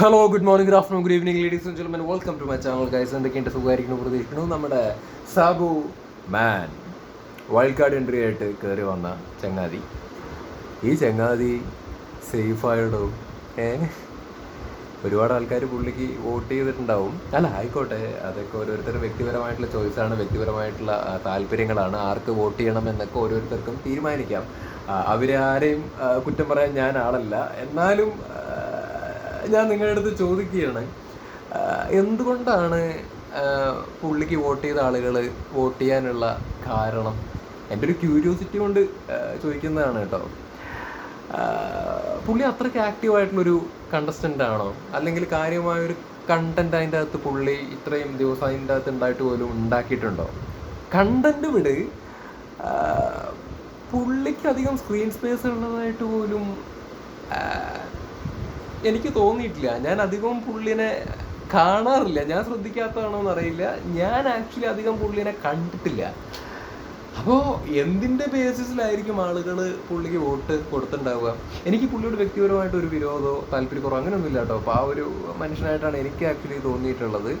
Hello good morning good afternoon good evening ladies and gentlemen welcome to my channel guys എന്തൊക്കെയുണ്ട്? സുഖമായിരിക്കുന്നു പ്രതീക്ഷിക്കുന്നു. നമ്മുടെ Sabumon wild card entry ആയിട്ട് കയറി വന്ന ചങ്ങാതി. ഈ ചങ്ങാതി സേഫായിടോ ഏ? ഒരുപാട് ആൾക്കാർ പുള്ളിക്ക് വോട്ട് ചെയ്തിട്ടുണ്ടാവും. അല്ല ആയിക്കോട്ടെ. അതൊക്കെ ഓരോരുത്തരുടെ വ്യക്തിപരമായിട്ടുള്ള ചോയ്സാണ് വ്യക്തിപരമായിട്ടുള്ള താല്പര്യങ്ങളാണ്. ആർക്ക് വോട്ട് ചെയ്യണം എന്നൊക്കെ ഓരോരുത്തർക്കും തീരുമാനിക്കാം. അവരാരെയും കുറ്റം പറയാൻ ഞാൻ ആളല്ല. എന്നാലും ഞാൻ നിങ്ങളുടെ അടുത്ത് ചോദിക്കുകയാണ്. എന്തുകൊണ്ടാണ് പുള്ളിക്ക് വോട്ട് ചെയ്ത ആളുകൾ വോട്ട് ചെയ്യാനുള്ള കാരണം? എന്റെ ഒരു ക്യൂരിയോസിറ്റി കൊണ്ട് ചോദിക്കുന്നതാണ് കേട്ടോ. പുള്ളി അത്രയ്ക്ക് ആക്റ്റീവ് ആയിട്ടുള്ളൊരു കണ്ടസ്റ്റന്റ് ആണോ? അല്ലെങ്കിൽ കാര്യമായൊരു കണ്ടന്റ് അതിന്റെ അകത്ത് പുള്ളി ഇത്രയും ദിവസം അതിന്റെ അകത്ത് ഉണ്ടായിട്ട് പോലും ഉണ്ടാക്കിയിട്ടുണ്ടോ? കണ്ടന്റ് വിട് പുള്ളിക്ക് അധികം സ്ക്രീൻ സ്പേസ് ഉള്ളതായിട്ട് പോലും എനിക്ക് തോന്നിയിട്ടില്ല. ഞാൻ അധികം പുള്ളിനെ കാണാറില്ല. ഞാൻ ശ്രദ്ധിക്കാത്തതാണോന്ന് അറിയില്ല. ഞാൻ ആക്ച്വലി അധികം പുള്ളിനെ കണ്ടിട്ടില്ല. അപ്പോൾ എന്തിന്റെ ബേസിസിലായിരിക്കും ആളുകൾ പുള്ളിക്ക് വോട്ട് കൊടുത്തിട്ടുണ്ടാവുക? എനിക്ക് പുള്ളിയോട് വ്യക്തിപരമായിട്ട് ഒരു വിരോധമോ താല്പര്യക്കുറവോ അങ്ങനെയൊന്നുമില്ല കേട്ടോ. അപ്പോൾ ആ ഒരു മനുഷ്യനായിട്ടാണ് എനിക്ക് ആക്ച്വലി തോന്നിയിട്ടുള്ളത്.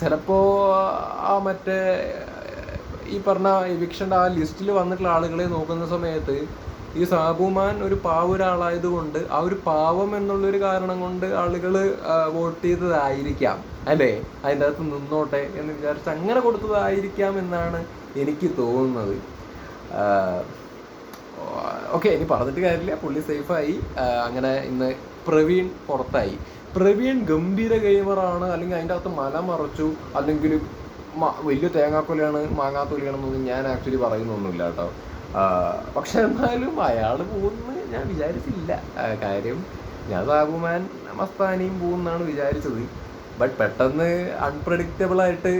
ചിലപ്പോൾ ആ മറ്റേ ഈ പറഞ്ഞ എവിക്ഷന്റെ ആ ലിസ്റ്റിൽ വന്നിട്ടുള്ള ആളുകളെ നോക്കുന്ന സമയത്ത് ഈ സാബുമാൻ ഒരു പാവ ഒരാളായതുകൊണ്ട് ആ ഒരു പാവം എന്നുള്ളൊരു കാരണം കൊണ്ട് ആളുകൾ വോട്ട് ചെയ്തതായിരിക്കാം. അല്ലേ? അതിന്റെ അകത്ത് നിന്നോട്ടെ എന്ന് വിചാരിച്ച് അങ്ങനെ കൊടുത്തതായിരിക്കാം എന്നാണ് എനിക്ക് തോന്നുന്നത്. ഓക്കെ ഇനി പറഞ്ഞിട്ട് കാര്യമില്ല. പുള്ളി സേഫായി. അങ്ങനെ ഇന്ന് പ്രവീൺ പുറത്തായി. പ്രവീൺ ഗംഭീര ഗെയിമറാണ്. അല്ലെങ്കിൽ അതിന്റെ അകത്ത് മല മറച്ചു. അല്ലെങ്കിൽ വലിയ തേങ്ങാക്കൊലയാണ് മാങ്ങാത്തൊലിയാണെന്നൊന്നും ഞാൻ ആക്ച്വലി പറയുന്നൊന്നുമില്ല കേട്ടോ. പക്ഷെ എന്നാലും അയാൾ പോകുമെന്ന് ഞാൻ വിചാരിച്ചില്ല. കാര്യം ഞാൻ സാബുമാൻ മസ്താനിയും പോകുമെന്നാണ് വിചാരിച്ചത്. ബട്ട് പെട്ടെന്ന് അൺപ്രഡിക്റ്റബിൾ ആയിട്ട്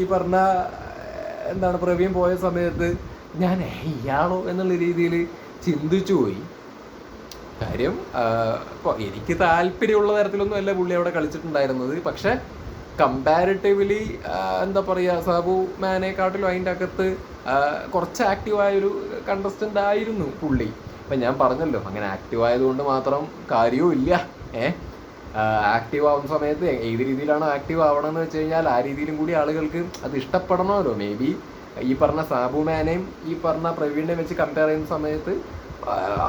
ഈ പറഞ്ഞ എന്താണ് പ്രവീൺ പോയ സമയത്ത് ഞാൻ ഇയാളോ? എന്നുള്ള രീതിയിൽ ചിന്തിച്ചു പോയി. കാര്യം എനിക്ക് താല്പര്യമുള്ള തരത്തിലൊന്നും അല്ല പുള്ളി അവിടെ കളിച്ചിട്ടുണ്ടായിരുന്നത്. പക്ഷെ കമ്പാരിറ്റീവ്ലി എന്താ പറയുക സാബു മാനേക്കാട്ടിലും അതിന്റെ അകത്ത് കുറച്ച് ആക്റ്റീവായൊരു കണ്ടസ്റ്റന്റ് ആയിരുന്നു പുള്ളി. അപ്പം ഞാൻ പറഞ്ഞല്ലോ അങ്ങനെ ആക്റ്റീവ് ആയതുകൊണ്ട് മാത്രം കാര്യവും ഇല്ല ഏ? ആക്റ്റീവ് ആവുന്ന സമയത്ത് ഏത് രീതിയിലാണ് ആക്റ്റീവ് ആവണമെന്ന് വെച്ച് കഴിഞ്ഞാൽ ആ രീതിയിലും കൂടി ആളുകൾക്ക് അത് ഇഷ്ടപ്പെടണമല്ലോ. മേ ബി ഈ പറഞ്ഞ സാബു മാനെയും ഈ പറഞ്ഞ പ്രവീണിനെ വെച്ച് കമ്പയർ ചെയ്യുന്ന സമയത്ത്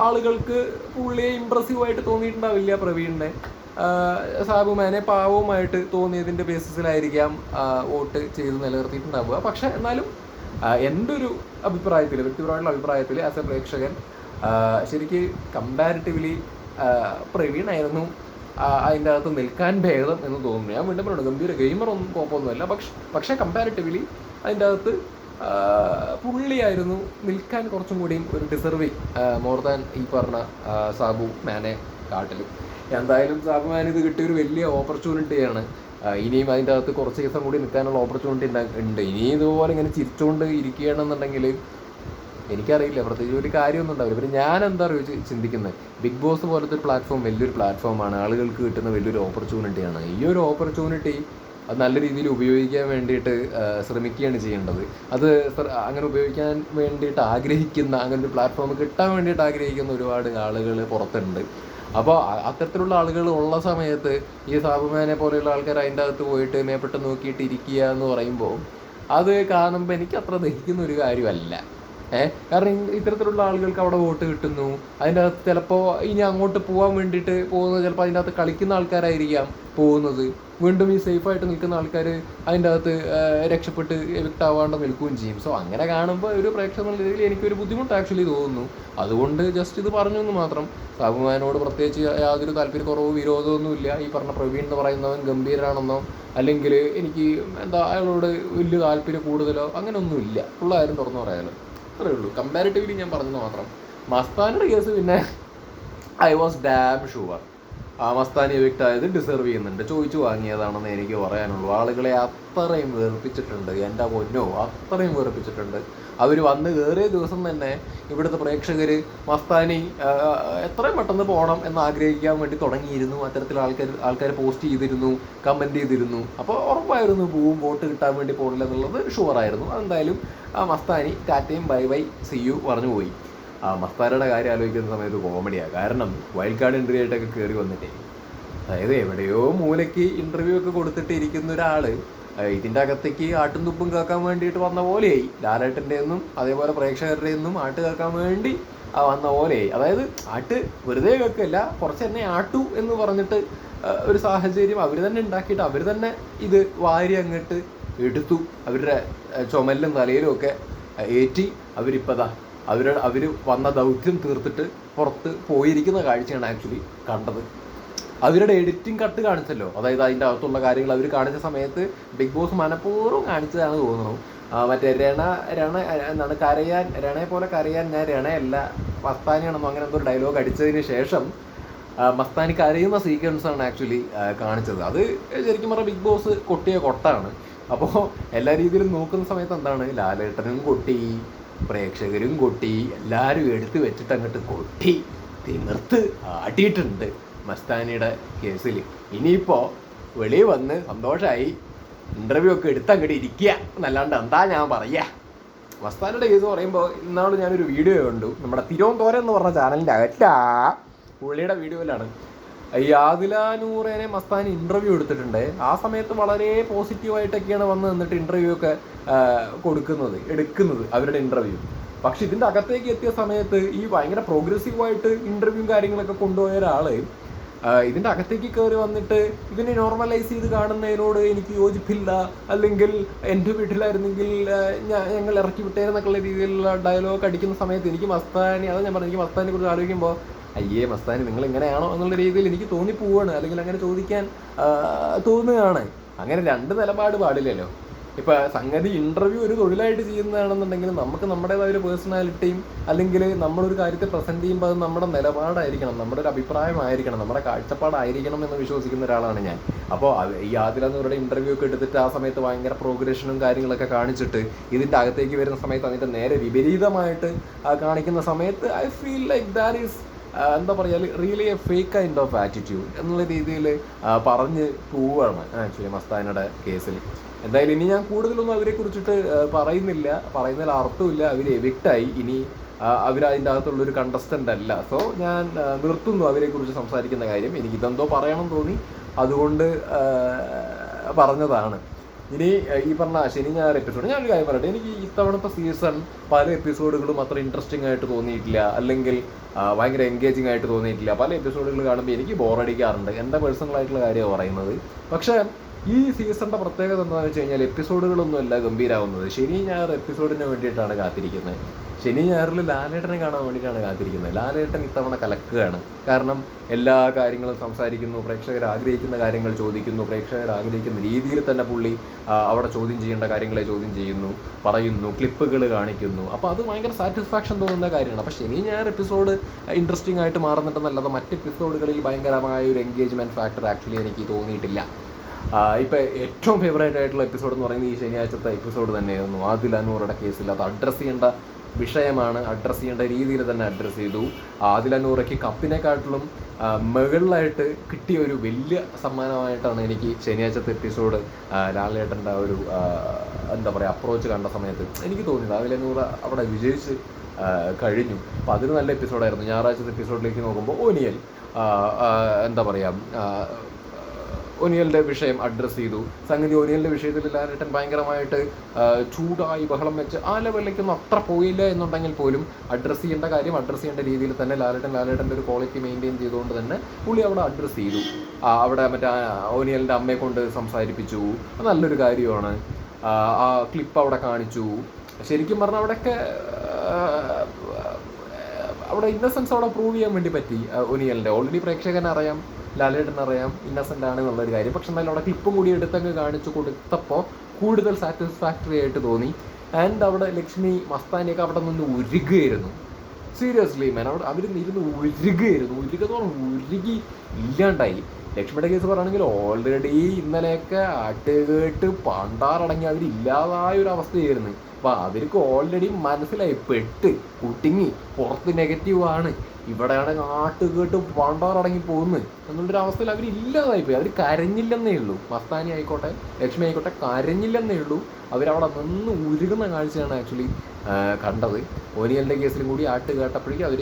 ആളുകൾക്ക് പുള്ളിയെ ഇമ്പ്രസീവ് ആയിട്ട് തോന്നിയിട്ടുണ്ടാവില്ല പ്രവീണിനെ. സാബു മാനെ പാവവുമായിട്ട് തോന്നിയതിന്റെ ബേസിസിലായിരിക്കാം വോട്ട് ചെയ്ത് നിലനിർത്തിയിട്ടുണ്ടാവുക. പക്ഷെ എന്നാലും എന്റെ ഒരു അഭിപ്രായത്തിൽ വ്യക്തിപരമായിട്ടുള്ള അഭിപ്രായത്തിൽ ആസ് എ പ്രേക്ഷകൻ ശരിക്ക് കമ്പാരിറ്റീവ്ലി പ്രവീണായിരുന്നു അതിന്റെ അകത്ത് നിൽക്കാൻ ഭേദം എന്ന് തോന്നുന്നു. ഞാൻ വീണ്ടും പറയുന്നത് ഗംഭീര ഗെയിമർ ഒന്നും കുഴപ്പമൊന്നുമല്ല. പക്ഷെ പക്ഷേ കമ്പാരിറ്റീവ്ലി അതിന്റെ അകത്ത് പുള്ളിയായിരുന്നു നിൽക്കാൻ കുറച്ചും കൂടിയും ഒരു ഡിസർവിങ് മോർ ദാൻ ഈ പറഞ്ഞ സാബു മാനെ കാട്ടിലും. എന്തായാലും സാബു മാൻ ഇത് കിട്ടിയ ഒരു വലിയ ഓപ്പർച്യൂണിറ്റിയാണ് ഇനിയും അതിന്റെ അകത്ത് കുറച്ച് ദിവസം കൂടി നിൽക്കാനുള്ള ഓപ്പർച്യൂണിറ്റി ഉണ്ട് ഇനി ഇതുപോലെ ഇങ്ങനെ ചിരിച്ചുകൊണ്ട് ഇരിക്കുകയാണെന്നുണ്ടെങ്കിൽ എനിക്കറിയില്ല. പ്രത്യേകിച്ച് ഒരു കാര്യമൊന്നും ഉണ്ടാവില്ല. പിന്നെ ഞാൻ എന്താ അറിയോ ചിന്തിക്കുന്നത് ബിഗ് ബോസ് പോലത്തെ ഒരു പ്ലാറ്റ്ഫോം വലിയൊരു പ്ലാറ്റ്ഫോമാണ് ആളുകൾക്ക് കിട്ടുന്ന വലിയൊരു ഓപ്പർച്യൂണിറ്റിയാണ് ഈ ഒരു ഓപ്പർച്യൂണിറ്റി അത് നല്ല രീതിയിൽ ഉപയോഗിക്കാൻ വേണ്ടിയിട്ട് ശ്രമിക്കുകയാണ് ചെയ്യേണ്ടത്. അത് അങ്ങനെ ഉപയോഗിക്കാൻ വേണ്ടിയിട്ട് ആഗ്രഹിക്കുന്ന അങ്ങനെ ഒരു പ്ലാറ്റ്ഫോം കിട്ടാൻ വേണ്ടിയിട്ട് ആഗ്രഹിക്കുന്ന ഒരുപാട് ആളുകൾ പുറത്തുണ്ട്. അപ്പോൾ അത്തരത്തിലുള്ള ആളുകൾ ഉള്ള സമയത്ത് ഈ സാബുമാനെ പോലെയുള്ള ആൾക്കാർ അതിന്റെ അകത്ത് പോയിട്ട് മേപ്പെട്ട് നോക്കിയിട്ട് ഇരിക്കുക എന്ന് പറയുമ്പോൾ അത് കാണുമ്പോൾ എനിക്ക് അത്ര ദഹിക്കുന്ന ഒരു കാര്യമല്ല. ഏഹ് കാരണം ഇത്തരത്തിലുള്ള ആളുകൾക്ക് അവിടെ വോട്ട് കിട്ടുന്നു. അതിന്റെ അകത്ത് ചിലപ്പോൾ ഇനി അങ്ങോട്ട് പോകാൻ വേണ്ടിയിട്ട് പോകുന്നത് ചിലപ്പോൾ അതിന്റെ അകത്ത് കളിക്കുന്ന ആൾക്കാരായിരിക്കാം പോകുന്നത്. വീണ്ടും ഈ സേഫായിട്ട് നിൽക്കുന്ന ആൾക്കാർ അതിന്റെ അകത്ത് രക്ഷപ്പെട്ട് എവിക്റ്റ് ആവാണ്ട് നിൽക്കുകയും ചെയ്യും. സോ അങ്ങനെ കാണുമ്പോൾ ഒരു പ്രേക്ഷകൻ എന്നുള്ള രീതിയിൽ എനിക്കൊരു ബുദ്ധിമുട്ട് ആക്ച്വലി തോന്നുന്നു. അതുകൊണ്ട് ജസ്റ്റ് ഇത് പറഞ്ഞു എന്ന് മാത്രം. സാബുമാനോട് പ്രത്യേകിച്ച് യാതൊരു താല്പര്യക്കുറവോ വിരോധമൊന്നുമില്ല ഈ പറഞ്ഞ പ്രവീൺ എന്ന് പറയുന്നവൻ ഗംഭീരനാണെന്നോ അല്ലെങ്കിൽ എനിക്ക് എന്താ അയാളോട് വലിയ താല്പര്യം കൂടുതലോ അങ്ങനെ ഒന്നുമില്ല ഉള്ള കാര്യം തുറന്നു പറയാലോ. അത്രേ ഉള്ളൂ. കമ്പാരിറ്റീവ്ലി ഞാൻ പറഞ്ഞത് മാത്രം. മസ്താനിയുടെ കേസ് പിന്നെ ഐ വാസ് ഡാം ഷുവർ ആ മസ്താനി എവിക്റ്റ് ആയത് ഡിസേർവ് ചെയ്യുന്നുണ്ട്. ചോദിച്ചു വാങ്ങിയതാണെന്ന് എനിക്ക് പറയാനുള്ളൂ. ആളുകളെ അത്രയും വെറുപ്പിച്ചിട്ടുണ്ട്. എന്റെ പൊന്നോ അത്രയും വെറുപ്പിച്ചിട്ടുണ്ട്. അവർ വന്ന് കയറിയ ദിവസം തന്നെ ഇവിടുത്തെ പ്രേക്ഷകർ മസ്താനി എത്രയും പെട്ടെന്ന് പോകണം എന്ന് ആഗ്രഹിക്കാൻ വേണ്ടി തുടങ്ങിയിരുന്നു. അത്തരത്തിൽ ആൾക്കാർ ആൾക്കാർ പോസ്റ്റ് ചെയ്തിരുന്നു കമന്റ് ചെയ്തിരുന്നു. അപ്പോൾ ഉറപ്പായിരുന്നു പോവും വോട്ട് കിട്ടാൻ വേണ്ടി പോകണില്ല എന്നുള്ളത് ഷുവറായിരുന്നു അതെന്തായാലും ആ മസ്താനി ടാറ്റയും ബൈ ബൈ സി യു പറഞ്ഞു പോയി ആ മസ്താരയുടെ കാര്യം ആലോചിക്കുന്ന സമയത്ത് കോമഡിയാണ് കാരണം വൈൽഡ് കാർഡ് എൻട്രി ആയിട്ടൊക്കെ കയറി വന്നിട്ടേ. അതായത് എവിടെയോ മൂലയ്ക്ക് ഇന്റർവ്യൂ ഒക്കെ കൊടുത്തിട്ട് ഇരിക്കുന്ന ഒരാൾ ഇതിന്റെ അകത്തേക്ക് ആട്ടും തുപ്പും കേൾക്കാൻ വേണ്ടിയിട്ട് വന്ന പോലെയായി. ലാലേട്ടന്റെ അതേപോലെ പ്രേക്ഷകരുടെ നിന്നും ആട്ട് കേൾക്കാൻ വേണ്ടി ആ വന്ന പോലെയായി. അതായത് ആട്ട് വെറുതെ കേൾക്കില്ല കുറച്ച് എന്നെ ആട്ടു എന്ന് പറഞ്ഞിട്ട് ഒരു സാഹചര്യം അവർ തന്നെ ഉണ്ടാക്കിയിട്ട് അവർ തന്നെ ഇത് വാരി അങ്ങോട്ട് എടുത്തു. അവരുടെ ചുമലിലും തലയിലും ഒക്കെ ഏറ്റി അവരിപ്പതാ അവരുടെ അവർ വന്ന ദൗത്യം തീർത്തിട്ട് പുറത്ത് പോയിരിക്കുന്ന കാഴ്ചയാണ് ആക്ച്വലി കണ്ടത്. അവരുടെ എഡിറ്റിംഗ് കട്ട് കാണിച്ചല്ലോ. അതായത് അതിന്റെ അകത്തുള്ള കാര്യങ്ങൾ അവർ കാണിച്ച സമയത്ത് ബിഗ് ബോസ് മനഃപൂർവം കാണിച്ചതാണ് തോന്നുന്നു. മറ്റേ രണ രണ എന്താണ് കരയാൻ രണയെ പോലെ കരയാൻ ഞാൻ രണയല്ല മസ്താനിയാണെന്നോ അങ്ങനെ എന്തോ ഡയലോഗ് അടിച്ചതിന് ശേഷം മസ്താനി കരയുന്ന സീക്വൻസാണ് ആക്ച്വലി കാണിച്ചത്. അത് ശരിക്കും പറഞ്ഞാൽ ബിഗ് ബോസ് കൊട്ടിയ കൊട്ടാണ്. അപ്പോൾ എല്ലാ രീതിയിലും നോക്കുന്ന സമയത്ത് എന്താണ്? ലാലേട്ടനും കൊട്ടി പ്രേക്ഷകരും കൊട്ടി എല്ലാവരും എടുത്തു വെച്ചിട്ട് അങ്ങോട്ട് കൊട്ടി തിമിർത്ത് ആട്ടിയിട്ടുണ്ട് മസ്താനിയുടെ കേസിൽ. ഇനിയിപ്പോൾ വെളിയിൽ വന്ന് സന്തോഷമായി ഇന്റർവ്യൂ ഒക്കെ എടുത്ത് അങ്ങോട്ട് ഇരിക്കുക എന്നല്ലാണ്ട് എന്താ ഞാൻ പറയുക മസ്താനിയുടെ കേസ് പറയുമ്പോൾ ഇന്നാൾ ഞാനൊരു വീഡിയോ കണ്ടു. നമ്മുടെ തിരുവനന്തപുരം എന്ന് പറഞ്ഞ ചാനലിന്റെ അകറ്റ പുള്ളിയുടെ വീഡിയോയിലാണ് ഈ ആദില നൂറേനെ മസ്താൻ ഇന്റർവ്യൂ എടുത്തിട്ടുണ്ട്. ആ സമയത്ത് വളരെ പോസിറ്റീവായിട്ടൊക്കെയാണ് വന്ന് നിന്നിട്ട് ഇന്റർവ്യൂ ഒക്കെ കൊടുക്കുന്നത് എടുക്കുന്നത് അവരുടെ ഇന്റർവ്യൂ പക്ഷെ ഇതിന്റെ അകത്തേക്ക് എത്തിയ സമയത്ത് ഈ ഭയങ്കര പ്രോഗ്രസീവായിട്ട് ഇന്റർവ്യൂ കാര്യങ്ങളൊക്കെ കൊണ്ടുപോയ ഒരാൾ ഇതിന്റെ അകത്തേക്ക് കയറി വന്നിട്ട് ഇതിനെ നോർമലൈസ് ചെയ്ത് കാണുന്നതിനോട് എനിക്ക് യോജിപ്പില്ല. അല്ലെങ്കിൽ എന്റെ വീട്ടിലായിരുന്നെങ്കിൽ ഞാൻ ഞങ്ങൾ ഇറക്കി വിട്ടേരെന്നൊക്കെയുള്ള രീതിയിലുള്ള ഡയലോഗ് അടിക്കുന്ന സമയത്ത് എനിക്ക് മസ്താനി അതാ ഞാൻ പറഞ്ഞു എനിക്ക് മസ്താനെ കുറിച്ച് ആലോചിക്കുമ്പോൾ അയ്യേ മസ്താനി നിങ്ങൾ ഇങ്ങനെയാണോ എന്നുള്ള രീതിയിൽ എനിക്ക് തോന്നിപ്പോവാണ്. അല്ലെങ്കിൽ അങ്ങനെ ചോദിക്കാൻ തോന്നുകയാണ്. അങ്ങനെ രണ്ട് നിലപാട് പാടില്ലല്ലോ. ഇപ്പൊ സംഗതി ഇന്റർവ്യൂ ഒരു തൊഴിലായിട്ട് ചെയ്യുന്നതാണെന്നുണ്ടെങ്കിൽ നമുക്ക് നമ്മുടേതായ ഒരു പേഴ്സണാലിറ്റിയും അല്ലെങ്കിൽ നമ്മളൊരു കാര്യത്തെ പ്രസന്റ് ചെയ്യുമ്പോൾ അത് നമ്മുടെ നിലപാടായിരിക്കണം നമ്മുടെ ഒരു അഭിപ്രായമായിരിക്കണം നമ്മുടെ കാഴ്ചപ്പാടായിരിക്കണം എന്ന് വിശ്വസിക്കുന്ന ഒരാളാണ് ഞാൻ. അപ്പോൾ ഈ ആദിലന്നവരുടെ ഇന്റർവ്യൂ ഒക്കെ എടുത്തിട്ട് ആ സമയത്ത് ഭയങ്കര പ്രോഗ്രഷനും കാര്യങ്ങളൊക്കെ കാണിച്ചിട്ട് ഇതിന്റെ അകത്തേക്ക് വരുന്ന സമയത്ത് അതിന്റെ നേരെ വിപരീതമായിട്ട് കാണിക്കുന്ന സമയത്ത് I feel like that is എന്താ പറയുക really a fake kind of attitude എന്നുള്ള രീതിയിൽ പറഞ്ഞ് പോവുകയാണ് ആക്ച്വലി മസ്താനയുടെ കേസിൽ എന്തായാലും ഇനി ഞാൻ കൂടുതലൊന്നും അവരെ കുറിച്ചിട്ട് പറയുന്നില്ല. പറയുന്നതിൽ അർത്ഥമില്ല. അവർ എവിക്റ്റായി ഇനി അവർ അതിന്റെ അകത്തുള്ള ഒരു കണ്ടസ്റ്റന്റ് അല്ല. സോ ഞാൻ നിർത്തുന്നു അവരെ കുറിച്ച് സംസാരിക്കുന്ന കാര്യം. എനിക്ക് ഇതെന്തോ പറയണം തോന്നി. അതുകൊണ്ട് പറഞ്ഞതാണ്. ഇനി ഈ പറഞ്ഞ ശനി ഞായർ എപ്പിസോഡ് ഞാനൊരു കാര്യം പറയട്ടെ. എനിക്ക് ഇത്തവണത്തെ സീസൺ പല എപ്പിസോഡുകളും അത്ര ഇൻട്രസ്റ്റിംഗ് ആയിട്ട് തോന്നിയിട്ടില്ല. അല്ലെങ്കിൽ ഭയങ്കര എൻഗേജിങ് ആയിട്ട് തോന്നിയിട്ടില്ല. പല എപ്പിസോഡുകൾ കാണുമ്പോൾ എനിക്ക് ബോറടിക്കാറുണ്ട് എന്റെ പേഴ്സണൽ ആയിട്ടുള്ള കാര്യമാണ് പറയുന്നത്. പക്ഷേ ഈ സീസണിന്റെ പ്രത്യേകത എന്താണെന്ന് വെച്ച് കഴിഞ്ഞാൽ എപ്പിസോഡുകളൊന്നും അല്ല ഗംഭീരാവുന്നത്. ശനി ഞായർ എപ്പിസോഡിന് വേണ്ടിയിട്ടാണ് കാത്തിരിക്കുന്നത്. ശനി ഞായറിൽ ലാലേട്ടനെ കാണാൻ വേണ്ടിയിട്ടാണ് കാത്തിരിക്കുന്നത്. ലാലേട്ടൻ ഇത്തവണ കലക്കുകയാണ്. കാരണം എല്ലാ കാര്യങ്ങളും സംസാരിക്കുന്നു പ്രേക്ഷകർ ആഗ്രഹിക്കുന്ന കാര്യങ്ങൾ ചോദിക്കുന്നു പ്രേക്ഷകർ ആഗ്രഹിക്കുന്ന രീതിയിൽ തന്നെ പുള്ളി അവിടെ ചോദ്യം ചെയ്യേണ്ട കാര്യങ്ങളെ ചോദ്യം ചെയ്യുന്നു പറയുന്നു ക്ലിപ്പുകൾ കാണിക്കുന്നു. അപ്പോൾ അത് ഭയങ്കര സാറ്റിസ്ഫാക്ഷൻ തോന്നുന്ന കാര്യമാണ്. അപ്പോൾ ശനി ഞായർ എപ്പിസോഡ് ഇൻട്രസ്റ്റിംഗ് ആയിട്ട് മാറുന്നുണ്ടെന്നല്ലാതെ മറ്റ് എപ്പിസോഡുകളിൽ ഭയങ്കരമായ ഒരു എൻഗേജ്മെന്റ് ഫാക്ടർ ആക്ച്വലി എനിക്ക് തോന്നിയിട്ടില്ല. ഇപ്പൊ ഏറ്റവും ഫേവറേറ്റ് ആയിട്ടുള്ള എപ്പിസോഡ് എന്ന് പറയുന്നത് ഈ ശനിയാഴ്ചത്തെ എപ്പിസോഡ് തന്നെയായിരുന്നു. ആദിൽ അനൂറുടെ കേസിൽ അത് അഡ്രസ്സ് ചെയ്യേണ്ട വിഷയമാണ് അഡ്രസ്സ് ചെയ്യേണ്ട രീതിയിൽ തന്നെ അഡ്രസ്സ് ചെയ്തു. അനൂറയ്ക്ക് കപ്പിനെക്കാട്ടിലും മുകളിലായിട്ട് കിട്ടിയ ഒരു വലിയ സമ്മാനമായിട്ടാണ് എനിക്ക് ശനിയാഴ്ചത്തെ എപ്പിസോഡ് ലാലേട്ടന്റെ ഒരു എന്താ പറയുക അപ്രോച്ച് കണ്ട സമയത്ത് എനിക്ക് തോന്നിയത്. അനൂറ് അവിടെ വിജയിച്ച് കഴിഞ്ഞു. അപ്പോൾ അതൊരു നല്ല എപ്പിസോഡായിരുന്നു ഞായറാഴ്ചത്തെ എപ്പിസോഡിലേക്ക് നോക്കുമ്പോൾ ഓനിയൽ എന്താ പറയുക ഒനിയലിന്റെ വിഷയം അഡ്രസ്സ് ചെയ്തു. സംഗതി ഒനിയലിന്റെ വിഷയത്തിൽ ലാലേട്ടൻ ഭയങ്കരമായിട്ട് ചൂടായി ബഹളം വെച്ച് ആ ലെവലിലേക്കൊന്നും അത്ര പോയില്ല എന്നുണ്ടെങ്കിൽ പോലും അഡ്രസ്സ് ചെയ്യേണ്ട കാര്യം അഡ്രസ്സ് ചെയ്യേണ്ട രീതിയിൽ തന്നെ ലാലേട്ടൻ ലാലേട്ടന്റെ ഒരു ക്വാളിറ്റി മെയിന്റെയിൻ ചെയ്തുകൊണ്ട് തന്നെ പുള്ളി അവിടെ അഡ്രസ്സ് ചെയ്തു. അവിടെ മറ്റേ ഒനിയലിന്റെ അമ്മയെ കൊണ്ട് സംസാരിപ്പിച്ചു. അത് നല്ലൊരു കാര്യമാണ്. ആ, ക്ലിപ്പ് അവിടെ കാണിച്ചു. ശരിക്കും പറഞ്ഞാൽ അവിടെയൊക്കെ അവിടെ ഇന്നസെൻസ് അവിടെ പ്രൂവ് ചെയ്യാൻ വേണ്ടി പറ്റി ഒനിയലിന്റെ ഓൾറെഡി പ്രേക്ഷകന് അറിയാം ലാലേട്ടൻ അറിയാം ഇന്നസെന്റ് ആണ് എന്നുള്ളൊരു കാര്യം. പക്ഷെ എന്നാലും അവിടെ ക്ലിപ്പും കൂടി എടുത്തങ്ങ് കാണിച്ചു കൊടുത്തപ്പോൾ കൂടുതൽ സാറ്റിസ്ഫാക്ടറി ആയിട്ട് തോന്നി. ആൻഡ് അവിടെ ലക്ഷ്മി മസ്താനിയൊക്കെ അവിടെ നിന്ന് ഉരുകുകയായിരുന്നു. സീരിയസ്ലി മാൻ അവിടെ അവർ ഇരുന്ന് എന്ന് പറഞ്ഞാൽ ഉരുകി ഇല്ലാണ്ടായി. ലക്ഷ്മിയുടെ കേസ് പറയുകയാണെങ്കിൽ ഓൾറെഡി ഇന്നലെയൊക്കെ അട്ടുകേട്ട് പണ്ടാറടങ്ങി അവരില്ലാതായ ഒരു അവസ്ഥയായിരുന്നു. അപ്പോൾ അവർക്ക് ഓൾറെഡി മനസ്സിലായി. പെട്ട് കുട്ടിങ്ങി പുറത്ത് ആണ്. ഇവിടെയാണ് ആട്ടുകേട്ട് പണ്ടാറടങ്ങി പോകുന്നത് എന്നുള്ളൊരു അവസ്ഥയിൽ അവർ ഇല്ലാതായി പോയി അവർ കരഞ്ഞില്ലെന്നേ ഉള്ളൂ. മസ്താനി ആയിക്കോട്ടെ ലക്ഷ്മി ആയിക്കോട്ടെ കരഞ്ഞില്ലെന്നേ ഉള്ളൂ. അവരവിടെ നിന്ന് ഉരുകുന്ന കാഴ്ചയാണ് ആക്ച്വലി കണ്ടത്. ഓനിയലിന്റെ കേസിലും കൂടി ആട്ട് കേട്ടപ്പോഴേക്കും അവർ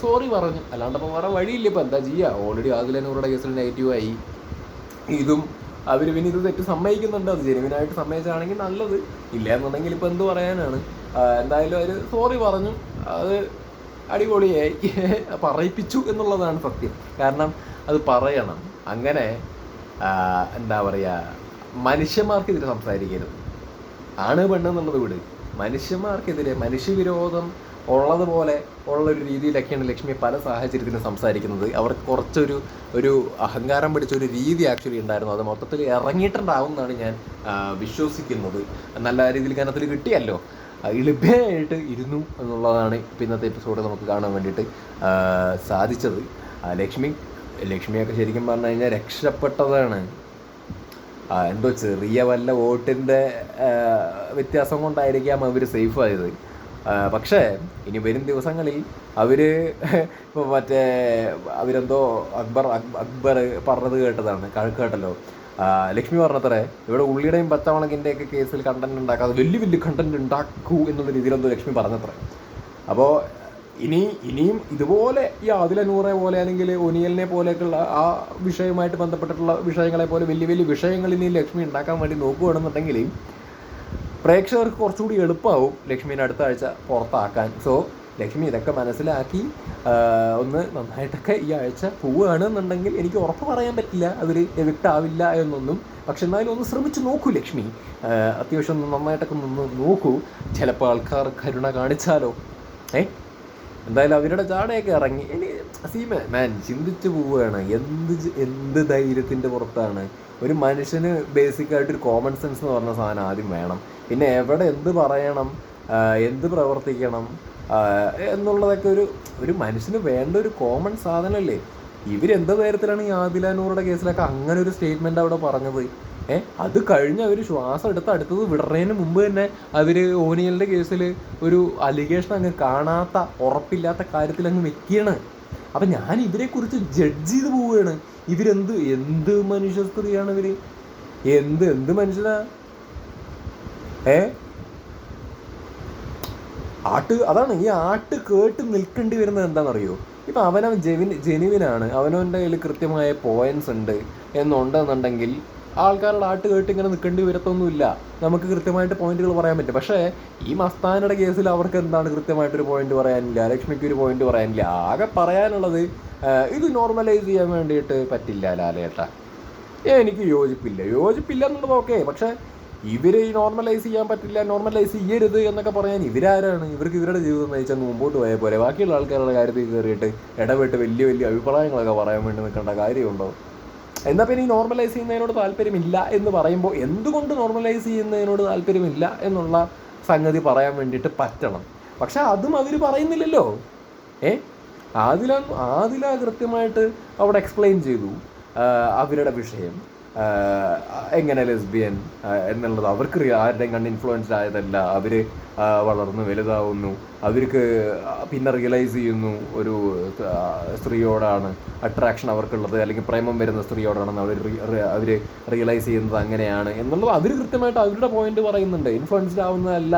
സോറി പറഞ്ഞു. അല്ലാണ്ട് അപ്പോൾ വേറെ വഴിയില്ല. ഇപ്പോൾ എന്താ ചെയ്യുക ഓൾറെഡി ആദിലനൂറുടെ കേസിൽ നെഗറ്റീവ് ആയി. ഇതും അവർ പിന്നെ ഇത് തെറ്റ് സമ്മതിക്കുന്നുണ്ട്. അത് ജെനുവിനായിട്ട് സമ്മതിച്ചാണെങ്കിൽ നല്ലത്. ഇല്ല എന്നുണ്ടെങ്കിൽ ഇപ്പം എന്ത് പറയാനാണ്? എന്തായാലും അവർ സോറി പറഞ്ഞു. അത് അടിപൊളിയായി. പറയിപ്പിച്ചു എന്നുള്ളതാണ് സത്യം. കാരണം അത് പറയണം. അങ്ങനെ എന്താ പറയുക മനുഷ്യന്മാർക്കെതിരെ സംസാരിക്കരുത്. ആണ് പെണ്ണെന്നുള്ളത് വിട്. മനുഷ്യന്മാർക്കെതിരെ മനുഷ്യവിരോധം ഉള്ളതുപോലെ ഉള്ളൊരു രീതിയിലൊക്കെയാണ് ലക്ഷ്മി പല സാഹചര്യത്തിലും സംസാരിക്കുന്നത്. അവർക്ക് കുറച്ചൊരു ഒരു അഹങ്കാരം പിടിച്ച ഒരു രീതി ആക്ച്വലി ഉണ്ടായിരുന്നു. അത് മൊത്തത്തിൽ ഇറങ്ങിയിട്ടുണ്ടാവും എന്നാണ് ഞാൻ വിശ്വസിക്കുന്നത്. നല്ല രീതിയിൽ കനത്തിൽ കിട്ടിയല്ലോ. എളുപ്പമായിട്ട് ഇരുന്നു എന്നുള്ളതാണ് ഇപ്പം ഇന്നത്തെ എപ്പിസോഡ് നമുക്ക് കാണാൻ വേണ്ടിയിട്ട് സാധിച്ചത്. ലക്ഷ്മി ലക്ഷ്മിയൊക്കെ ശരിക്കും പറഞ്ഞു കഴിഞ്ഞാൽ രക്ഷപ്പെട്ടതാണ്. എന്തോ ചെറിയ വല്ല വോട്ടിന്റെ വ്യത്യാസം കൊണ്ടായിരിക്കാം അവർ സേഫ് ആയത്. പക്ഷേ ഇനി വരും ദിവസങ്ങളിൽ അവർ ഇപ്പോൾ മറ്റേ അവരെന്തോ അക്ബർ അക്- അക്ബർ പറഞ്ഞത് കേട്ടതാണ് കേട്ടല്ലോ. ലക്ഷ്മി പറഞ്ഞത്രേ ഇവിടെ ഉള്ളിയുടെയും പച്ചമുളകിന്റെയൊക്കെ കേസിൽ കണ്ടന്റ് ഉണ്ടാക്കാതെ വലിയ വലിയ കണ്ടന്റ് ഉണ്ടാക്കൂ എന്നുള്ള രീതിയിലെന്തോ ലക്ഷ്മി പറഞ്ഞത്രേ. അപ്പോൾ ഇനി ഇനിയും ഇതുപോലെ ഈ ആദിലനൂറെ പോലെ അല്ലെങ്കിൽ ഒനിയലിനെ പോലെയൊക്കെയുള്ള ആ വിഷയവുമായിട്ട് ബന്ധപ്പെട്ടിട്ടുള്ള വിഷയങ്ങളെ പോലെ വലിയ വലിയ വിഷയങ്ങൾ ഇനി ലക്ഷ്മി ഉണ്ടാക്കാൻ വേണ്ടി നോക്കുകയാണെന്നുണ്ടെങ്കിൽ പ്രേക്ഷകർക്ക് കുറച്ചുകൂടി എളുപ്പമാവും ലക്ഷ്മീനെ അടുത്ത ആഴ്ച പുറത്താക്കാൻ. സോ ലക്ഷ്മി ഇതൊക്കെ മനസ്സിലാക്കി ഒന്ന് നന്നായിട്ടൊക്കെ ഈ ആഴ്ച പോവുകയാണെന്നുണ്ടെങ്കിൽ എനിക്ക് ഉറപ്പ് പറയാൻ പറ്റില്ല. അതിൽ എവിക്റ്റ് ആവില്ല എന്നൊന്നും. പക്ഷെ എന്നാലും ഒന്ന് ശ്രമിച്ചു നോക്കൂ ലക്ഷ്മി. അത്യാവശ്യം ഒന്ന് നന്നായിട്ടൊക്കെ നിന്ന് നോക്കൂ. ചിലപ്പോൾ ആൾക്കാർ കരുണ കാണിച്ചാലോ? ഏ? എന്തായാലും അവരുടെ ചാടയൊക്കെ ഇറങ്ങി. ഇനി സീമ മാൻ ചിന്തിച്ചു പോവുകയാണ്. എന്ത് എന്ത് ധൈര്യത്തിന്റെ പുറത്താണ്? ഒരു മനുഷ്യന് ബേസിക് ആയിട്ട് ഒരു കോമൺ സെൻസ് എന്ന് പറഞ്ഞ സാധനം ആദ്യം വേണം. പിന്നെ എവിടെ എന്ത് പറയണം? എന്ത് പ്രവർത്തിക്കണം? എന്നുള്ളതൊക്കെ ഒരു ഒരു മനുഷ്യന് വേണ്ട ഒരു കോമൺ സാധനമല്ലേ ഇവരെന്ത് തരത്തിലാണ് ഈ ആദിലാനൂറുടെ കേസിലൊക്കെ അങ്ങനെ ഒരു സ്റ്റേറ്റ്മെന്റ് അവിടെ പറഞ്ഞത്? ഏ അത് കഴിഞ്ഞ് അവർ ശ്വാസം എടുത്ത് അടുത്തത് വിടുന്നതിന് മുമ്പ് തന്നെ അവർ ഓനിയലിന്റെ കേസിൽ ഒരു അലിഗേഷൻ അങ്ങ് കാണാത്ത ഉറപ്പില്ലാത്ത കാര്യത്തിൽ അങ്ങ് വെക്കുകയാണ്. അപ്പം ഞാൻ ഇവരെക്കുറിച്ച് ജഡ്ജ് ചെയ്ത് പോവുകയാണ്. ഇവരെന്ത് എന്ത് മനുഷ്യ ഇവർ എന്ത് എന്ത് മനുഷ്യനാ? ഏ? ആട്ട് അതാണ് ഈ ആട്ട് കേട്ട് നിൽക്കേണ്ടി വരുന്നത് എന്താണെന്നറിയോ? ഇപ്പം അവനവൻ ജെവിൻ ജെനുവിനാണ്. അവനവന്റെ കയ്യിൽ കൃത്യമായ പോയിന്റ്സ് ഉണ്ട് എന്നുണ്ടെന്നുണ്ടെങ്കിൽ ആൾക്കാരുടെ ആട്ട് കേട്ട് ഇങ്ങനെ നിൽക്കേണ്ടി വരത്തൊന്നുമില്ല. നമുക്ക് കൃത്യമായിട്ട് പോയിന്റുകൾ പറയാൻ പറ്റും. പക്ഷേ ഈ മസ്താനയുടെ കേസിൽ അവർക്ക് എന്താണ് കൃത്യമായിട്ടൊരു പോയിന്റ് പറയാനില്ല? ലക്ഷ്മിക്ക് ഒരു പോയിന്റ് പറയാനില്ല. ആകെ പറയാനുള്ളത് ഇത് നോർമലൈസ് ചെയ്യാൻ വേണ്ടിയിട്ട് പറ്റില്ല ലാലേട്ട. എനിക്ക് യോജിപ്പില്ല. യോജിപ്പില്ല എന്നുള്ളത് ഓക്കെ പക്ഷേ ഇവർ ഈ നോർമലൈസ് ചെയ്യാൻ പറ്റില്ല നോർമലൈസ് ചെയ്യരുത് എന്നൊക്കെ പറയാൻ ഇവരാരാണ്? ഇവർക്ക് ഇവരുടെ ജീവിതം നയിച്ചങ്ങ് മുമ്പോട്ട് പോയ പോലെ ബാക്കിയുള്ള ആൾക്കാരുടെ കാര്യത്തിൽ കയറിയിട്ട് ഇടപെട്ട് വലിയ വലിയ അഭിപ്രായങ്ങളൊക്കെ പറയാൻ വേണ്ടി നിൽക്കേണ്ട കാര്യമുണ്ടോ? എന്നാൽ പിന്നെ ഈ നോർമലൈസ് ചെയ്യുന്നതിനോട് താല്പര്യമില്ല എന്ന് പറയുമ്പോൾ എന്തുകൊണ്ട് നോർമലൈസ് ചെയ്യുന്നതിനോട് താല്പര്യമില്ല എന്നുള്ള സംഗതി പറയാൻ വേണ്ടിയിട്ട് പറ്റണം. പക്ഷെ അതും അവർ പറയുന്നില്ലല്ലോ. ഏ? ആദില ആദില കൃത്യമായിട്ട് അവിടെ എക്സ്പ്ലെയിൻ ചെയ്തു അവരുടെ വിഷയം. എങ്ങനെ ലെസ്ബിയൻ എന്നുള്ളത് അവർക്ക് ആരുടെയും കണ്ട് ഇൻഫ്ലുവൻസ്ഡ് ആയതല്ല. അവർ വളർന്ന് വലുതാവുന്നു. അവർക്ക് പിന്നെ റിയലൈസ് ചെയ്യുന്നു ഒരു സ്ത്രീയോടാണ് അട്രാക്ഷൻ അവർക്കുള്ളത് അല്ലെങ്കിൽ പ്രേമം വരുന്ന സ്ത്രീയോടാണെന്ന് അവർ അവർ റിയലൈസ് ചെയ്യുന്നത് അങ്ങനെയാണ് എന്നുള്ളത് അവർ കൃത്യമായിട്ട് അവരുടെ പോയിന്റ് പറയുന്നുണ്ട്. ഇൻഫ്ലുവൻസ്ഡ് ആവുന്നതല്ല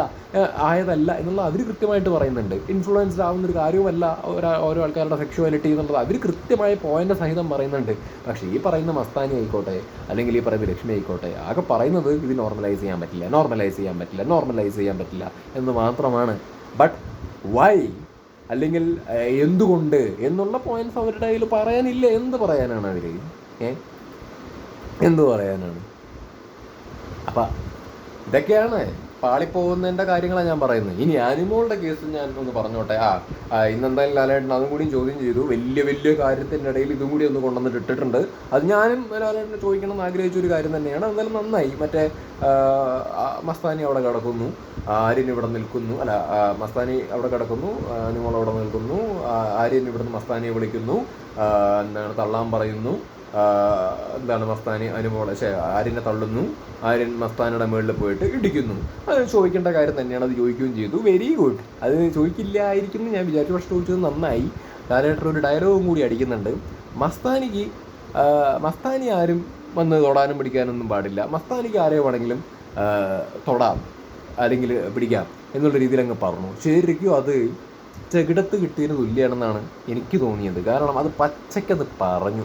ആയതല്ല എന്നുള്ളത് അവർ കൃത്യമായിട്ട് പറയുന്നുണ്ട്. ഇൻഫ്ലുവൻസ്ഡ് ആവുന്ന ഒരു കാര്യവുമല്ല ഓരോ ആൾക്കാരുടെ സെക്ഷുവാലിറ്റി എന്നുള്ളത് അവർ കൃത്യമായ പോയിന്റ് സഹിതം പറയുന്നുണ്ട്. പക്ഷേ ഈ പറയുന്ന മസ്താനി ആയിക്കോട്ടെ അല്ലെങ്കിൽ ഈ പറയുന്ന ലക്ഷ്മി ആയിക്കോട്ടെ ആകെ പറയുന്നത് ഇത് നോർമലൈസ് ചെയ്യാൻ പറ്റില്ല നോർമലൈസ് ചെയ്യാൻ പറ്റില്ല നോർമലൈസ് ചെയ്യാൻ പറ്റില്ല. എന്ന് മാത്രമാണ്. ബട്ട് വൈ അല്ലെങ്കിൽ എന്തുകൊണ്ട് എന്നുള്ള പോയിന്റ്സ് അവരുടെ കയ്യിൽ പറയാനില്ല എന്ത് പറയാനാണ് അവർ. എന്ത് പറയാനാണ്? അപ്പം ഇതൊക്കെയാണ് പാളിപ്പോകുന്നതിന്റെ കാര്യങ്ങളാണ് ഞാൻ പറയുന്നത്. ഇനി ആനിമോളുടെ കേസ് ഞാൻ ഒന്ന് പറഞ്ഞോട്ടെ? ആ ഇന്നെന്തായാലും ലാലേട്ടൻ അതും കൂടി ചോദ്യം ചെയ്തു. വലിയ വലിയ കാര്യത്തിന്റെ ഇടയിൽ ഇതും കൂടി ഒന്ന് കൊണ്ടുവന്നിട്ട് ഇട്ടിട്ടുണ്ട്. അത് ഞാനും ലാലേട്ടനെ ചോദിക്കണം എന്ന് ആഗ്രഹിച്ച ഒരു കാര്യം തന്നെയാണ്. എന്തായാലും നന്നായി. മറ്റേ മസ്താനി അവിടെ കിടക്കുന്നു. ആര്യൻ ഇവിടെ നിൽക്കുന്നു. അല്ല മസ്താനി അവിടെ കിടക്കുന്നു. ആനിമോൾ അവിടെ നിൽക്കുന്നു. ആര്യൻ ഇവിടുന്ന് മസ്താനിയെ വിളിക്കുന്നു. എന്താണ് തള്ളാൻ പറയുന്നു. എന്താണ് മസ്താനി? അനുമോളെ ശേ ആര്യനെ തള്ളുന്നു. ആര്യൻ മസ്താനിയുടെ മുകളിൽ പോയിട്ട് ഇടിക്കുന്നു. അത് ചോദിക്കേണ്ട കാര്യം തന്നെയാണ്. അത് ചോദിക്കുകയും ചെയ്തു. വെരി ഗുഡ് അത് ചോദിക്കില്ലായിരിക്കും എന്ന് ഞാൻ വിചാരിച്ചു. പക്ഷെ ചോദിച്ചത് നന്നായി. ലാലേട്ടൻ ഒരു ഡയലോഗും കൂടി അടിക്കുന്നുണ്ട്. മസ്താനിക്ക് മസ്താനി ആരും വന്ന് തൊടാനും പിടിക്കാനൊന്നും പാടില്ല. മസ്താനിക്ക് ആരെ വേണമെങ്കിലും തൊടാം. അല്ലെങ്കിൽ പിടിക്കാം. എന്നുള്ള രീതിയിൽ അങ്ങ് പറഞ്ഞു. ശരിക്കും അത് ചെകിടത്ത് കിട്ടിയതിന് തുല്യമാണെന്നാണ് എനിക്ക് തോന്നിയത്. കാരണം അത് പച്ചയ്ക്കത് പറഞ്ഞു.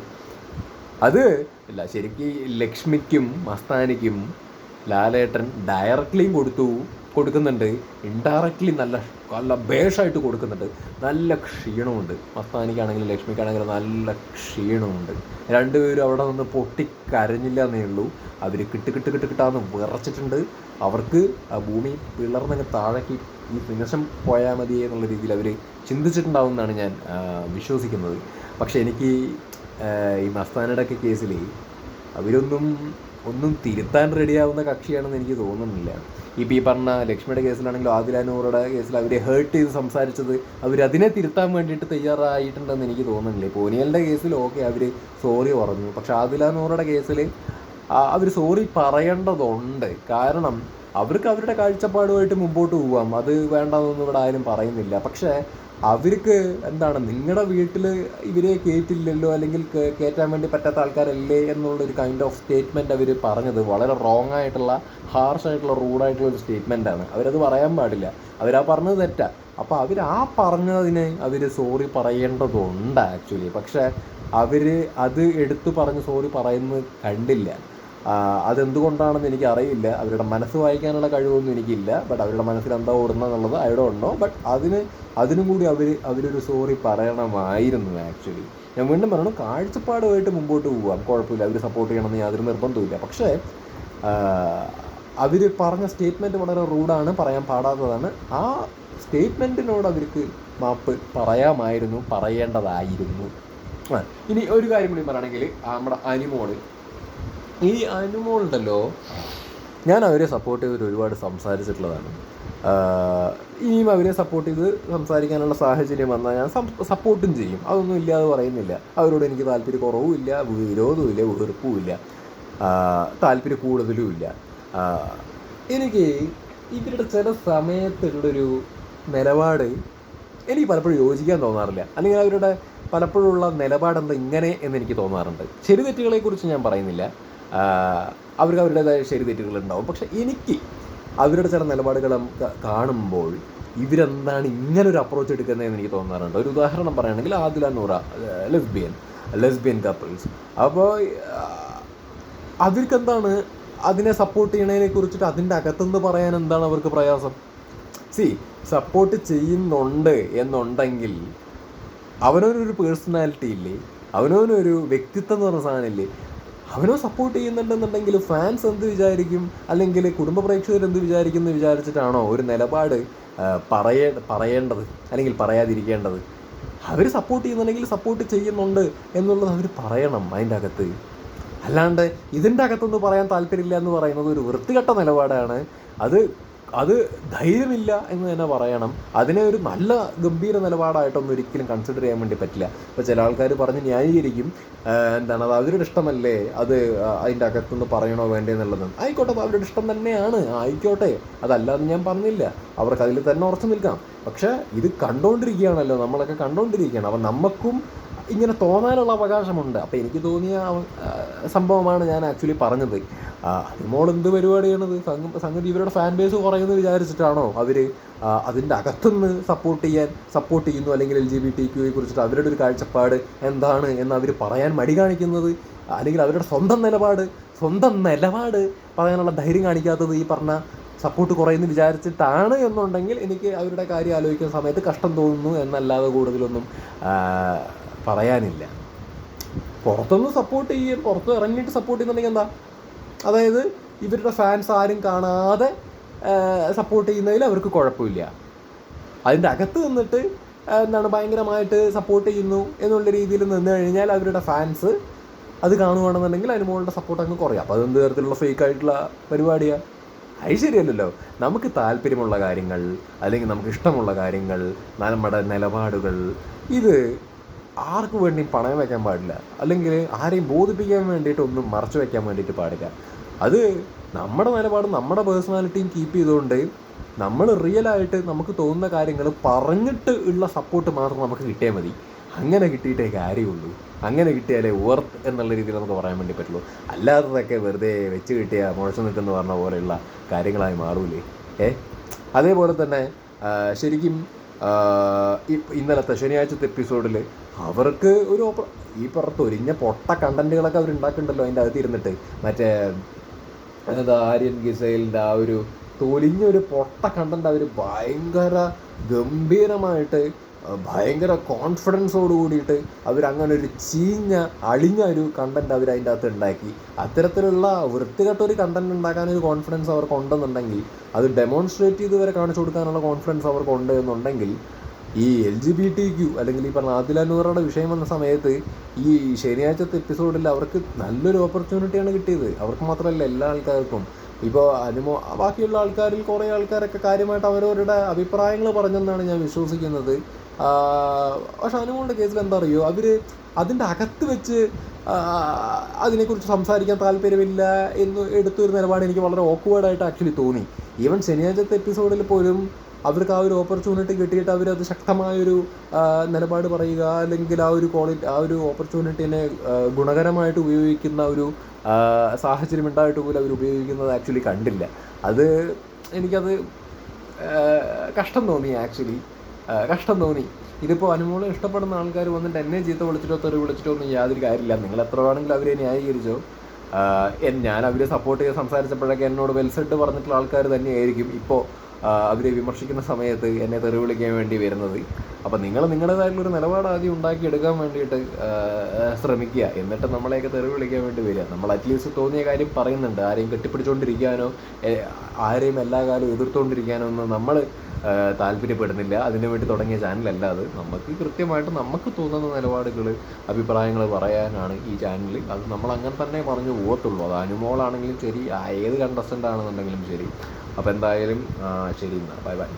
അത് ഇല്ല ശരിക്കും ലക്ഷ്മിക്കും മസ്താനിക്കും ലാലേട്ടൻ ഡയറക്റ്റ്ലിയും കൊടുത്തു കൊടുക്കുന്നുണ്ട്. ഇൻഡയറക്റ്റ്ലി നല്ല നല്ല ബേഷായിട്ട് കൊടുക്കുന്നുണ്ട്. നല്ല ക്ഷീണമുണ്ട്. മസ്താനിക്കാണെങ്കിലും ലക്ഷ്മിക്കാണെങ്കിലും നല്ല ക്ഷീണമുണ്ട്. രണ്ടുപേരും അവിടെ നിന്ന് പൊട്ടിക്കരഞ്ഞില്ല എന്നേ ഉള്ളൂ. അവർ കിട്ട് കിട്ട് കിട്ട് കിട്ടാന്ന് വിറച്ചിട്ടുണ്ട്. അവർക്ക് ആ ഭൂമി പിളർന്നങ്ങ് താഴേക്ക് ഈ നിമിഷം പോയാൽ മതി എന്നുള്ള രീതിയിൽ അവർ ചിന്തിച്ചിട്ടുണ്ടാവും എന്നാണ് ഞാൻ വിശ്വസിക്കുന്നത്. പക്ഷേ എനിക്ക് ഈ മസ്താനയുടെ കേസിൽ അവരൊന്നും ഒന്നും തിരുത്താൻ റെഡിയാവുന്ന കക്ഷിയാണെന്ന് എനിക്ക് തോന്നുന്നില്ല. ഇപ്പോൾ ഈ പറഞ്ഞ ലക്ഷ്മിയുടെ കേസിലാണെങ്കിലും ആദിലാനൂറുടെ കേസിൽ അവരെ ഹേർട്ട് ചെയ്ത് സംസാരിച്ചത് അവരതിനെ തിരുത്താൻ വേണ്ടിയിട്ട് തയ്യാറായിട്ടുണ്ടെന്ന് എനിക്ക് തോന്നുന്നില്ല. പോനിയലിന്റെ കേസിൽ ഓക്കെ അവർ സോറി പറഞ്ഞു. പക്ഷേ ആദിലാനൂറുടെ കേസിൽ അവർ സോറി പറയേണ്ടതുണ്ട്. കാരണം അവർക്ക് അവരുടെ കാഴ്ചപ്പാടുമായിട്ട് മുമ്പോട്ട് പോവാം. അത് വേണ്ടെന്നൊന്നും ഇവിടെ ആരും പറയുന്നില്ല. പക്ഷേ അവർക്ക് എന്താണ് നിങ്ങളുടെ വീട്ടിൽ ഇവരെ കയറ്റില്ലല്ലോ അല്ലെങ്കിൽ കയറ്റാൻ വേണ്ടി പറ്റാത്ത ആൾക്കാരല്ലേ എന്നുള്ളൊരു കൈൻഡ് ഓഫ് സ്റ്റേറ്റ്മെന്റ് അവർ പറഞ്ഞത് വളരെ റോങ് ആയിട്ടുള്ള ഹാർഷ് ആയിട്ടുള്ള റൂഡായിട്ടുള്ള ഒരു സ്റ്റേറ്റ്മെന്റാണ് അവരത് പറയാൻ പാടില്ല. അവരാ പറഞ്ഞത് തെറ്റാണ് അപ്പോൾ അവർ ആ പറഞ്ഞതിന് അവർ സോറി പറയേണ്ടതുണ്ട് ആക്ച്വലി പക്ഷേ അവർ അത് എടുത്തു പറഞ്ഞ് സോറി പറയുന്നത് കണ്ടില്ല. അതെന്തുകൊണ്ടാണെന്ന് എനിക്ക് അറിയില്ല അവരുടെ മനസ്സ് വായിക്കാനുള്ള കഴിവൊന്നും എനിക്കില്ല. ബട്ട് അവരുടെ മനസ്സിൽ എന്താ ഓടുന്നത് എന്നുള്ളത് ഐ ഡോണ്ട് നോ ബട്ട് അതിന് അതിനും കൂടി അവർ അവരൊരു സോറി പറയണമായിരുന്നു ആക്ച്വലി ഞാൻ വീണ്ടും പറയണം കാഴ്ചപ്പാടുമായിട്ട് മുമ്പോട്ട് പോവാം. കുഴപ്പമില്ല. അവർ സപ്പോർട്ട് ചെയ്യണമെന്ന് യാതൊരു നിർബന്ധമില്ല പക്ഷേ അവർ പറഞ്ഞ സ്റ്റേറ്റ്മെന്റ് വളരെ റൂഡാണ് പറയാൻ പാടാത്തതാണ്. ആ സ്റ്റേറ്റ്മെന്റിനോട് അവർക്ക് മാപ്പ് പറയാമായിരുന്നു പറയേണ്ടതായിരുന്നു. ഇനി ഒരു കാര്യം കൂടി പറയുകയാണെങ്കിൽ നമ്മുടെ അനിമോൾ ഈ അനുമോളുണ്ടല്ലോ. ഞാൻ അവരെ സപ്പോർട്ട് ചെയ്തിട്ട് ഒരുപാട് സംസാരിച്ചിട്ടുള്ളതാണ്. ഇനിയും അവരെ സപ്പോർട്ട് ചെയ്ത് സംസാരിക്കാനുള്ള സാഹചര്യം വന്നാൽ ഞാൻ സപ്പോർട്ടും ചെയ്യും. അതൊന്നും ഇല്ലാതെ പറയുന്നില്ല. അവരോട് എനിക്ക് താല്പര്യ കുറവുമില്ല വിരോധവുമില്ല വെറുപ്പുമില്ല. ഇല്ല താല്പര്യ കൂടുതലും ഇല്ല എനിക്ക് ഇവരുടെ ചില സമയത്തുള്ളൊരു നിലപാട് എനിക്ക് പലപ്പോഴും യോജിക്കാൻ തോന്നാറില്ല. അല്ലെങ്കിൽ അവരുടെ പലപ്പോഴുള്ള നിലപാടെന്താ ഇങ്ങനെ എന്ന് എനിക്ക് തോന്നാറുണ്ട്. ശരി തെറ്റുകളെക്കുറിച്ച് ഞാൻ പറയുന്നില്ല. അവർക്ക് അവരുടേതായ ശരി തെറ്റുകളുണ്ടാവും പക്ഷെ എനിക്ക് അവരുടെ ചില നിലപാടുകൾ കാണുമ്പോൾ ഇവരെന്താണ് ഇങ്ങനെ ഒരു അപ്രോച്ച് എടുക്കുന്നതെന്ന് എനിക്ക് തോന്നാറുണ്ട്. ഒരു ഉദാഹരണം പറയുകയാണെങ്കിൽ Adila Noora lesbian lesbian couples അപ്പോൾ അവർക്കെന്താണ് അതിനെ സപ്പോർട്ട് ചെയ്യണതിനെ കുറിച്ചിട്ട് അതിന്റെ അകത്തുനിന്ന് പറയാൻ എന്താണ് അവർക്ക് പ്രയാസം? സി സപ്പോർട്ട് ചെയ്യുന്നുണ്ട് എന്നുണ്ടെങ്കിൽ അവനവനൊരു പേഴ്സണാലിറ്റി ഇല്ലേ? അവനവനൊരു വ്യക്തിത്വം എന്ന് പറഞ്ഞ സാധനമില്ലേ അവനോ സപ്പോർട്ട് ചെയ്യുന്നുണ്ടെന്നുണ്ടെങ്കിൽ ഫാൻസ് എന്ത് വിചാരിക്കും? അല്ലെങ്കിൽ കുടുംബ പ്രേക്ഷകർ എന്ത് വിചാരിക്കും എന്ന് വിചാരിച്ചിട്ടാണോ ഒരു നിലപാട് പറയേ പറയേണ്ടത്? അല്ലെങ്കിൽ പറയാതിരിക്കേണ്ടത്? അവർ സപ്പോർട്ട് ചെയ്യുന്നുണ്ടെങ്കിൽ സപ്പോർട്ട് ചെയ്യുന്നുണ്ട് എന്നുള്ളത് അവർ പറയണം അതിന്റെ അകത്ത്. അല്ലാണ്ട് ഇതിന്റെ അകത്തൊന്നും പറയാൻ താല്പര്യമില്ല എന്ന് പറയുന്നത് ഒരു വൃത്തികെട്ട നിലപാടാണ്. അത് അത് ധൈര്യമില്ല എന്ന് തന്നെ പറയണം. അതിനെ ഒരു നല്ല ഗംഭീര നിലപാടായിട്ടൊന്നും ഒരിക്കലും കൺസിഡർ ചെയ്യാൻ വേണ്ടി പറ്റില്ല. ഇപ്പോൾ ചില ആൾക്കാർ പറഞ്ഞ് ന്യായീകരിക്കും. എന്താണ് അത് അവരുടെ ഇഷ്ടമല്ലേ? അത് അതിന്റെ അകത്തുനിന്ന് പറയണോ വേണ്ടേ എന്നുള്ളത് ആയിക്കോട്ടെ അത് അവരുടെ ഇഷ്ടം തന്നെയാണ്. ആയിക്കോട്ടെ. അതല്ലാതെ ഞാൻ പറഞ്ഞില്ല. അവർക്ക് അതിൽ തന്നെ ഉറച്ചു നിൽക്കാം. പക്ഷേ ഇത് കണ്ടുകൊണ്ടിരിക്കുകയാണല്ലോ നമ്മളൊക്കെ കണ്ടുകൊണ്ടിരിക്കുകയാണ് അപ്പം നമുക്കും ഇങ്ങനെ തോന്നാനുള്ള അവകാശമുണ്ട്. അപ്പോൾ എനിക്ക് തോന്നിയ സംഭവമാണ് ഞാൻ ആക്ച്വലി പറഞ്ഞത്. അതിമോൾ എന്ത് പരിപാടിയാണത് സംഗ- സംഗതി ഇവരുടെ ഫാൻ ബേസ് കുറയുമെന്ന് വിചാരിച്ചിട്ടാണോ അവർ അതിന്റെ അകത്തുനിന്ന് സപ്പോർട്ട് ചെയ്യാൻ സപ്പോർട്ട് ചെയ്യുന്നു? അല്ലെങ്കിൽ എൽ ജി ബി ടി ക്യൂയെ കുറിച്ചിട്ട് അവരുടെ ഒരു കാഴ്ചപ്പാട് എന്താണ് എന്ന് അവർ പറയാൻ മടി കാണിക്കുന്നത്? അല്ലെങ്കിൽ അവരുടെ സ്വന്തം നിലപാട് സ്വന്തം നിലപാട് പറയാനുള്ള ധൈര്യം കാണിക്കാത്തത് ഈ പറഞ്ഞ സപ്പോർട്ട് കുറയുന്നു വിചാരിച്ചിട്ടാണ് എന്നുണ്ടെങ്കിൽ എനിക്ക് അവരുടെ കാര്യം ആലോചിക്കുന്ന സമയത്ത് കഷ്ടം തോന്നുന്നു എന്നല്ലാതെ കൂടുതലൊന്നും പറയാനില്ല. പുറത്തുനിന്ന് സപ്പോർട്ട് ചെയ്യും പുറത്ത് ഇറങ്ങിയിട്ട് സപ്പോർട്ട് ചെയ്യുന്നുണ്ടെങ്കിൽ എന്താ? അതായത് ഇവരുടെ ഫാൻസ് ആരും കാണാതെ സപ്പോർട്ട് ചെയ്യുന്നതിൽ അവർക്ക് കുഴപ്പമില്ല. അതിന്റെ അകത്ത് നിന്നിട്ട് എന്താണ് ഭയങ്കരമായിട്ട് സപ്പോർട്ട് ചെയ്യുന്നു എന്നുള്ള രീതിയിൽ നിന്ന് കഴിഞ്ഞാൽ അവരുടെ ഫാൻസ് അത് കാണുകയാണെന്നുണ്ടെങ്കിൽ അതിന് മുകളുടെ സപ്പോർട്ട് അങ്ങ് കുറയും. അപ്പോൾ അതെന്ത് തരത്തിലുള്ള ഫേക്ക് ആയിട്ടുള്ള പരിപാടിയാണ് അത് ശരിയല്ലല്ലോ. നമുക്ക് താല്പര്യമുള്ള കാര്യങ്ങൾ അല്ലെങ്കിൽ നമുക്ക് ഇഷ്ടമുള്ള കാര്യങ്ങൾ നമ്മുടെ നിലപാടുകൾ ഇത് ആർക്ക് വേണ്ടി പണയം വയ്ക്കാൻ പാടില്ല? അല്ലെങ്കിൽ ആരെയും ബോധിപ്പിക്കാൻ വേണ്ടിയിട്ട് ഒന്നും മറച്ചു വയ്ക്കാൻ വേണ്ടിയിട്ട് പാടില്ല. അത് നമ്മുടെ നിലപാടും നമ്മുടെ പേഴ്സണാലിറ്റിയും കീപ്പ് ചെയ്തുകൊണ്ട് നമ്മൾ റിയലായിട്ട് നമുക്ക് തോന്നുന്ന കാര്യങ്ങൾ പറഞ്ഞിട്ട് ഉള്ള സപ്പോർട്ട് മാത്രം നമുക്ക് കിട്ടിയാൽ മതി. അങ്ങനെ കിട്ടിയിട്ടേ കാര്യമുള്ളൂ. അങ്ങനെ കിട്ടിയാലേ വർത്ത് എന്നുള്ള രീതിയിൽ നമുക്ക് പറയാൻ വേണ്ടി പറ്റുള്ളൂ. അല്ലാത്തതൊക്കെ വെറുതെ വെച്ച് കിട്ടിയ മുഴച്ചു നിൽക്കുന്ന പറഞ്ഞ പോലെയുള്ള കാര്യങ്ങളായി മാറൂലേ. ഏ? അതേപോലെ തന്നെ ശരിക്കും ഇന്നലത്തെ ശനിയാഴ്ചത്തെ എപ്പിസോഡിൽ അവർക്ക് ഒരു ഓപ്പ ഈ പുറത്ത് ഒരിഞ്ഞ പൊട്ട കണ്ടന്റുകളൊക്കെ അവർ ഉണ്ടാക്കുന്നുണ്ടല്ലോ അതിന്റെ അകത്ത് ഇരുന്നിട്ട്. മറ്റേ എന്താ ആര്യൻ ഗിസൈലിന്റെ ആ ഒരു തൊലിഞ്ഞൊരു പൊട്ട കണ്ടന്റ് അവർ ഭയങ്കര ഗംഭീരമായിട്ട് ഭയങ്കര കോൺഫിഡൻസോട് കൂടിയിട്ട് അവരങ്ങനെ ഒരു ചീഞ്ഞ അളിഞ്ഞ ഒരു കണ്ടന്റ് അവർ അതിന്റെ അകത്ത് ഉണ്ടാക്കി. അത്തരത്തിലുള്ള വൃത്തികെട്ട ഒരു കണ്ടന്റ് ഉണ്ടാക്കാൻ ഒരു കോൺഫിഡൻസ് അവർക്ക് ഉണ്ടെന്നുണ്ടെങ്കിൽ അത് ഡെമോൺസ്ട്രേറ്റ് ചെയ്ത് വരെ കാണിച്ചു കൊടുക്കാനുള്ള കോൺഫിഡൻസ് അവർക്ക് ഉണ്ട് എന്നുണ്ടെങ്കിൽ ഈ L G B T Q അല്ലെങ്കിൽ ഈ പറഞ്ഞ ആദിലാനൂറയുടെ വിഷയം വന്ന സമയത്ത് ഈ ശനിയാഴ്ചത്തെ എപ്പിസോഡിൽ അവർക്ക് നല്ലൊരു ഓപ്പർച്യൂണിറ്റിയാണ് കിട്ടിയത്. അവർക്ക് മാത്രമല്ല എല്ലാ ആൾക്കാർക്കും. ഇപ്പോൾ അനുമോ ബാക്കിയുള്ള ആൾക്കാരിൽ കുറേ ആൾക്കാരൊക്കെ കാര്യമായിട്ട് അവരവരുടെ അഭിപ്രായങ്ങൾ പറഞ്ഞെന്നാണ് ഞാൻ വിശ്വസിക്കുന്നത്. പക്ഷെ അനുമോളുടെ കേസിൽ എന്താ അറിയോ? അവർ അതിന്റെ അകത്ത് വെച്ച് അതിനെക്കുറിച്ച് സംസാരിക്കാൻ താല്പര്യമില്ല എന്ന് എടുത്തൊരു നിലപാട് എനിക്ക് വളരെ ഓക്വേർഡായിട്ട് ആക്ച്വലി തോന്നി. ഈവൻ ശനിയാഴ്ചത്തെ എപ്പിസോഡിൽ പോലും അവർക്ക് ആ ഒരു ഓപ്പർച്യൂണിറ്റി കിട്ടിയിട്ട് അവരത് ശക്തമായൊരു നിലപാട് പറയുക അല്ലെങ്കിൽ ആ ഒരു ക്വാളിറ്റി ആ ഒരു ഓപ്പർച്യൂണിറ്റിനെ ഗുണകരമായിട്ട് ഉപയോഗിക്കുന്ന ഒരു സാഹചര്യം ഉണ്ടായിട്ട് പോലും അവർ ഉപയോഗിക്കുന്നത് ആക്ച്വലി കണ്ടില്ല. അത് എനിക്കത് കഷ്ടം തോന്നി ആക്ച്വലി കഷ്ടം തോന്നി. ഇതിപ്പോൾ അനുമോളെ ഇഷ്ടപ്പെടുന്ന ആൾക്കാർ വന്നിട്ട് എന്നെ ചീത്ത വിളിച്ചിട്ടോ തെറി വിളിച്ചിട്ടോ ഒന്നും യാതൊരു കാര്യമില്ല. നിങ്ങൾ എത്ര വേണമെങ്കിലും അവരെ ന്യായീകരിച്ചോ. ഞാൻ അവരെ സപ്പോർട്ട് ചെയ്ത് സംസാരിച്ചപ്പോഴൊക്കെ എന്നോട് വെൽസെഡ് പറഞ്ഞിട്ടുള്ള ആൾക്കാർ തന്നെയായിരിക്കും ഇപ്പോൾ അവരെ വിമർശിക്കുന്ന സമയത്ത് എന്നെ തെറി വിളിക്കാൻ വേണ്ടി വരുന്നത്. അപ്പോൾ നിങ്ങൾ നിങ്ങളുടേതായിട്ടുള്ളൊരു നിലപാട് ആദ്യം ഉണ്ടാക്കിയെടുക്കാൻ വേണ്ടിയിട്ട് ശ്രമിക്കുക. എന്നിട്ട് നമ്മളെയൊക്കെ തെറി വിളിക്കാൻ വേണ്ടി വരിക. നമ്മൾ അറ്റ്ലീസ്റ്റ് തോന്നിയ കാര്യം പറയുന്നുണ്ട്. ആരെയും കെട്ടിപ്പിടിച്ചുകൊണ്ടിരിക്കാനോ ആരെയും എല്ലാ കാലവും എതിർത്തുകൊണ്ടിരിക്കാനോ ഒന്നും നമ്മൾ താല്പര്യപ്പെടുന്നില്ല. അതിനു വേണ്ടി തുടങ്ങിയ ചാനലല്ല അത്. നമുക്ക് കൃത്യമായിട്ട് നമുക്ക് തോന്നുന്ന നിലപാടുകൾ അഭിപ്രായങ്ങൾ പറയാനാണ് ഈ ചാനൽ അത് നമ്മൾ അങ്ങനെ തന്നെ പറഞ്ഞു പോകത്തുള്ളൂ. അത് അനുമോളാണെങ്കിലും ശരി ഏത് കണ്ടസ്റ്റന്റ് ആണെന്നുണ്ടെങ്കിലും ശരി. അപ്പോൾ എന്തായാലും ശരി എന്നാൽ ബൈ ബൈ.